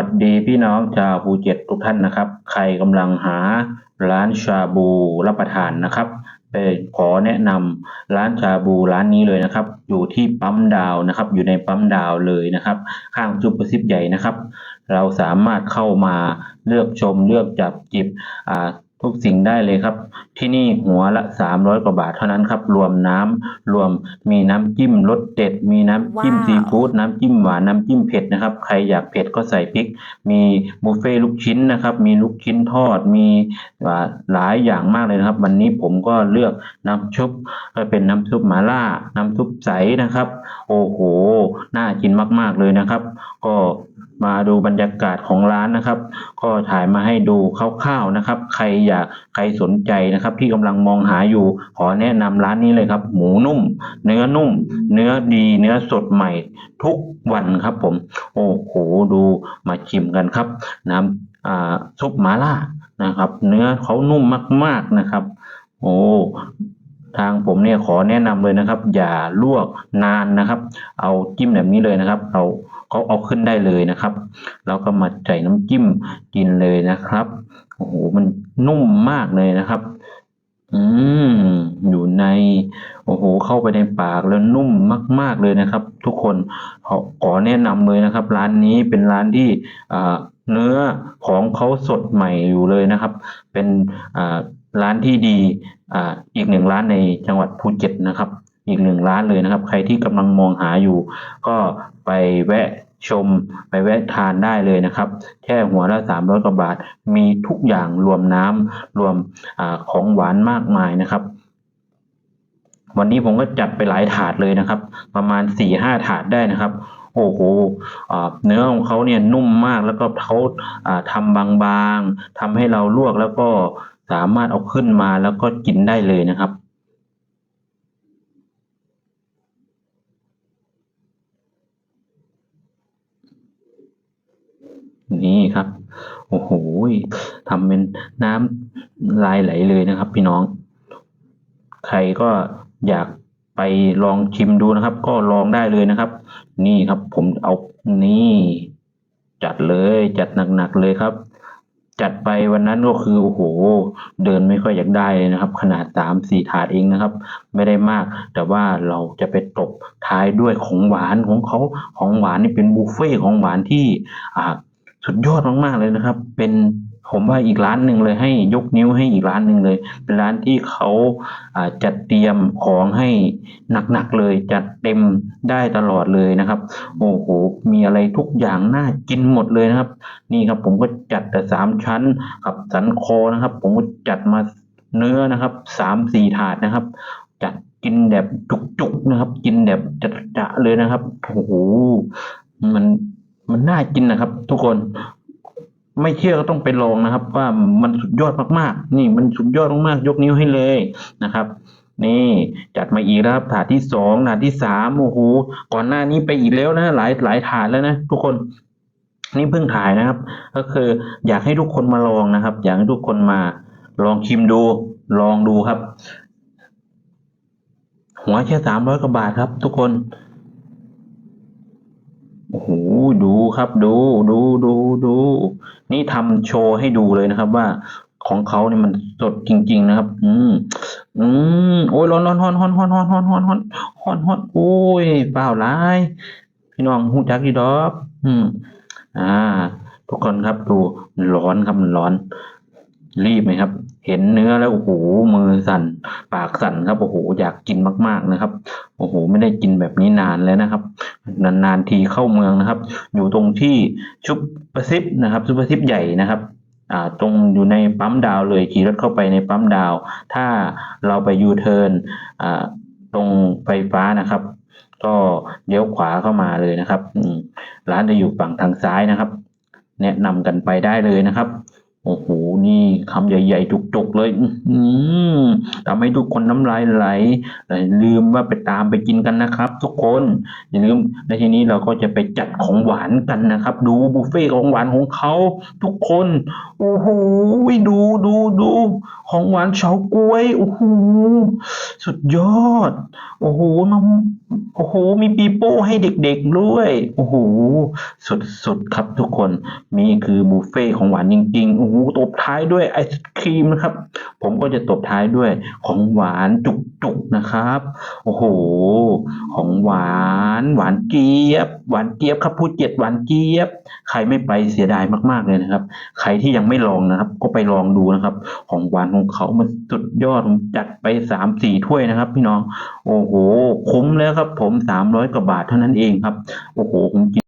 วัสดีพี่น้องชาวภูเก็ตทุกท่านนะครับ ใครกำลังหาร้านชาบูรับประทานนะครับไปขอแนะนำร้านชาบูร้านนี้เลยนะครับ อยู่ที่ปั๊มดาวนะครับ อยู่ในปั๊มดาวเลยนะครับ ข้างซุปเปอร์ซิปใหญ่นะครับ เราสามารถเข้ามาเลือกชมเลือกจับจิบอ่า ทุกสิ่งได้เลยครับ ที่นี่หัวละ 300 กว่าบาทเท่านั้นครับ รวมน้ำรวมมีน้ำจิ้มรสเด็ด มีน้ำจิ้มว้าวซีฟู้ดน้ำจิ้มหวานน้ำจิ้มเผ็ดนะครับ ใครอยากเผ็ดก็ใส่พริก มีบุฟเฟ่ต์ลูกชิ้นนะครับ มีลูกชิ้นทอด มีอ่าหลายอย่างมากเลยนะครับ วันนี้ผมก็เลือกน้ำชุบก็เป็นน้ำซุปหม่าล่า น้ำซุปใสนะครับ โอ้โห น่ากินมาก ๆเลยนะครับ ก็ มาดูบรรยากาศของร้านนะครับ ก็ถ่ายมาให้ดูคร่าวๆนะครับ ใครอยากใครสนใจนะครับ ที่กำลังมองหาอยู่ ขอแนะนำร้านนี้เลยครับ หมูนุ่ม เนื้อนุ่ม เนื้อดีเนื้อสดใหม่ ทุกวันครับผม โอ้โหดูมาชิมกันครับ น้ำซุปหมาล่านะครับ เนื้อเขานุ่มมากๆนะครับ โอ้ ทางผมเนี่ยขอแนะนำเลยนะครับ อย่าลวกนานนะครับ เอาจิ้มแบบนี้เลยนะครับ เอาเขาเอาขึ้นได้เลยนะครับ แล้วก็มาใส่น้ำจิ้มกินเลยนะครับโอ้โหมันนุ่มมากเลยนะครับ อืมอยู่ใน โอ้โห เข้าไปในปากแล้วนุ่มมาก ๆเลยนะครับ ทุกคนขอขอแนะนำเลยนะครับ ร้านนี้เป็นร้านที่เนื้อของเขาสดใหม่อยู่เลยนะครับ เป็นอ่าร้านที่ดีอ่าอีกหนึ่งร้านในจังหวัดภูเก็ตนะครับ อีกหนึ่งร้านเลยนะครับ ใครที่กำลังมองหาอยู่ ก็ไปแวะชมไปแวะทานได้เลยนะครับ แค่หัวละสามร้อยกว่าบาท มีทุกอย่างรวมน้ำรวมอาของหวานมากมายนะครับ วันนี้ผมก็จัดไปหลายถาดเลยนะครับ ประมาณสี่ห้าถาดได้นะครับ โอ้โหอ่าเนื้อของเขาเนี่ยนุ่มมากแล้วก็เขาอ่าทำบางๆทำให้เราลวกแล้วก็ สามารถเอาขึ้นมาแล้วก็กินได้เลยนะครับ นี่ครับ โอ้โหทำเป็นน้ำลายไหลเลยนะครับ พี่น้อง ใครก็อยากไปลองชิมดูนะครับ ก็ลองได้เลยนะครับ นี่ครับผมเอานี่ จัดเลยจัดหนักๆเลยครับ จัดไปวันนั้นก็คือโอ้โห เดินไม่ค่อยอยากได้เลยนะครับ ขนาดสามสี่ถาดเองนะครับ ไม่ได้มาก แต่ว่าเราจะไปตบท้ายด้วยของหวานของเขาของหวานนี่เป็นบุฟเฟ่ต์ของหวานที่อ่าสุดยอดมากๆเลยนะครับ เป็น ผมว่าอีกร้านหนึ่งเลยให้ยกนิ้วให้อีกร้านหนึ่งเลย เป็นร้านที่เขาจัดเตรียมของให้หนักๆเลย จัดเต็มได้ตลอดเลยนะครับ โอ้โหมีอะไรทุกอย่างน่ากินหมดเลยนะครับ นี่ครับผมก็จัดแต่สามชั้นกับสันคอนะครับ ผมก็จัดมาเนื้อนะครับสามสี่ถาดนะครับ จัดกินแบบจุกๆนะครับ กินแบบจะๆเลยนะครับโอ้โหมันมันน่ากินนะครับ ทุกคน ไม่เชื่อก็ต้องไปลองนะครับ ว่ามันสุดยอดมากๆ นี่มันสุดยอดมากๆยกนิ้วให้เลยนะครับ นี่จัดมาอีกแล้วครับถาดที่สองถาดที่สามโอ้โหก่อนหน้านี้ไปอีกแล้วนะ หลายหลายถาดแล้วนะทุกคนนี่เพิ่งถ่ายนะครับ ก็คืออยากให้ทุกคนมาลองนะครับ อยากให้ทุกคนมาลองชิมดู ลองดูครับ หัวแค่สามร้อยกว่าบาทครับ ทุกคน โอ้โหดูครับดูดูดูดู นี่ทำโชว์ให้ดูเลยนะครับว่าของเขาเนี่ยมันสดจริง ๆ นะครับ อืม อืม โอ้ยร้อนร้อนร้อนร้อนร้อนร้อนร้อนร้อนร้อนร้อนร้อนโอ้ยเปล่าร้าย พี่น้องหูจักดีดอกอืม อ่า ทุกคนครับดูมันร้อนครับมันร้อน รีบไหมครับ เห็นเนื้อแล้วโอ้โหมือสั่น ปากสั่นครับโอ้โหอยากกินมากๆนะครับโอ้โหไม่ได้กินแบบนี้นานแล้วนะครับ นานๆทีเข้าเมืองนะครับ อยู่ตรงที่ชุบประซิปนะครับชุบประซิปใหญ่นะครับอ่าตรงอยู่ในปั๊มดาวเลยขี่รถเข้าไปในปั๊มดาว ถ้าเราไปยูเทิร์นอ่าตรงไฟฟ้านะครับ ก็เลี้ยวขวาเข้ามาเลยนะครับร้านจะอยู่ฝั่งทางซ้ายนะครับ แนะนำกันไปได้เลยนะครับ โอ้โห นี่คำใหญ่ๆจุกๆเลยอื้อหือทำให้ทุกคนน้ำลายไหลอย่าลืมว่าไปตามไปกินกันนะครับ ทุกคน อย่าลืมในทีนี้เราก็จะไปจัดของหวานกันนะครับ ดูบุฟเฟ่ต์ของหวานของเขาทุกคน โอ้โห ดูดูดู ของหวานเฉาก๊วยโอ้โหสุดยอด โอ้โหมันโอ้โห มีปีโป้ให้เด็กๆด้วยโอ้โหสุดๆครับทุกคนนี่คือบุฟเฟ่ของหวานจริงๆโอ้โหตบท้ายด้วยไอศครีมนะครับ ผมก็จะตบท้ายด้วยของหวานจุกๆนะครับ โอ้โห ของหวานหวานเจี๊ยบ หวานเจี๊ยบครับพูดเจ็ดหวานเจี๊ยบ ใครไม่ไปเสียดายมากๆเลยนะครับ ใครที่ยังไม่ลองนะครับ ก็ไปลองดูนะครับ ของของหวานของเขามันสุดยอดผมจัดไปสามสี่ถ้วยนะครับ พี่น้อง โอ้โหคุ้มแล้วครับ ผมสามร้อยกว่าบาทเท่านั้นเองครับ โอ้โหผมกิน